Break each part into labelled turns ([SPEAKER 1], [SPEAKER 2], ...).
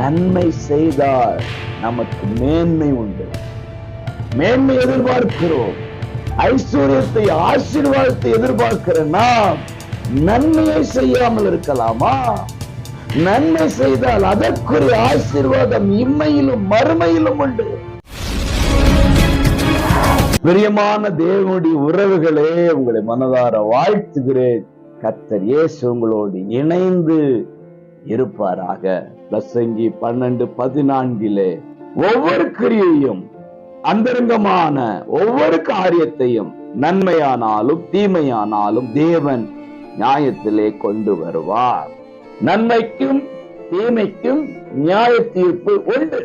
[SPEAKER 1] நன்மை செய்தால் நமக்கு மேன்மை உண்டு மேன்மை எதிர்பார்க்கிறோம் ஐஸ்வர்யத்தை ஆசீர்வாதத்தை எதிர்பார்க்கிற நாம் நன்மையை செய்யாமல் இருக்கலாமா நன்மை செய்தால் அதற்குரிய ஆசீர்வாதம் இம்மையிலும் மறுமையிலும் உண்டு பிரியமான தேவனுடைய உறவுகளே உங்களை மனதார வாழ்த்துகிறேன் கத்தர் இயேசு உங்களோடு இணைந்து இருப்பாராக லசங்கி பன்னெண்டு பதினான்கிலே ஒவ்வொரு கிரியையும் அந்தரங்கமான ஒவ்வொரு காரியத்தையும் நன்மையானாலும் தீமையானாலும் தேவன் நியாயத்திலே கொண்டு வருவார் நன்மைக்கும் தீமைக்கும் நியாய தீர்ப்பு உண்டு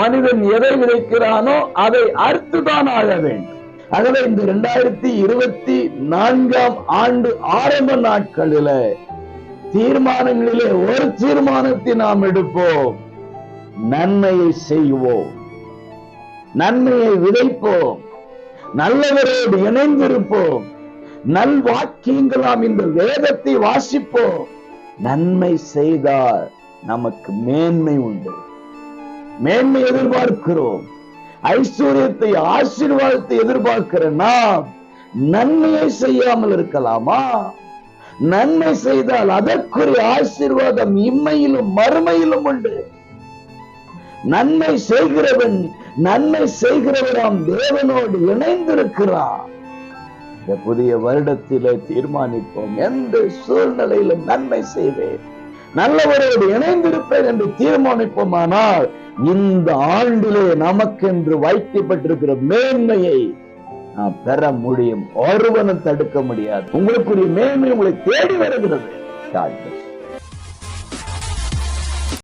[SPEAKER 1] மனிதன் எதை விதைக்கிறானோ அதை அறுத்துதான் ஆக வேண்டும் ஆகவே இந்த இரண்டாயிரத்தி இருபத்தி நான்காம் ஆண்டு ஆரம்ப நாட்களில தீர்மானங்களிலே ஒரு தீர்மானத்தை நாம் எடுப்போம் நன்மையை செய்வோம் நன்மையை விதைப்போம் நல்லவரோடு இணைந்திருப்போம் நல் வாக்கியங்களாம் இந்த வேதத்தை வாசிப்போம் நன்மை செய்தால் நமக்கு மேன்மை உண்டு மேன்மை எதிர்பார்க்கிறோம் ஐஸ்வர்யத்தை ஆசீர்வாதத்தை எதிர்பார்க்கிற நாம் நன்மையை செய்யாமல் இருக்கலாமா நன்மை செய்தால் அதற்குரிய ஆசீர்வாதம் இம்மையிலும் மறுமையிலும் உண்டு நன்மை செய்கிறவன் நன்மை செய்கிறவராம் தேவனோடு இணைந்திருக்கிறான் இந்த புதிய வருடத்திலே தீர்மானிப்போம் எந்த சூழ்நிலையிலும் நன்மை செய்வேன் நல்லவரோடு இணைந்திருப்பேன் என்று தீர்மானிப்போமானால் இந்த ஆண்டிலே நமக்கென்று வைக்கப்பட்டிருக்கிற மேன்மையை நான் பெற முடியும் ஒருவனும் தடுக்க முடியாது உங்களுக்குரிய மேன்மை உங்களை தேடி வருகிறது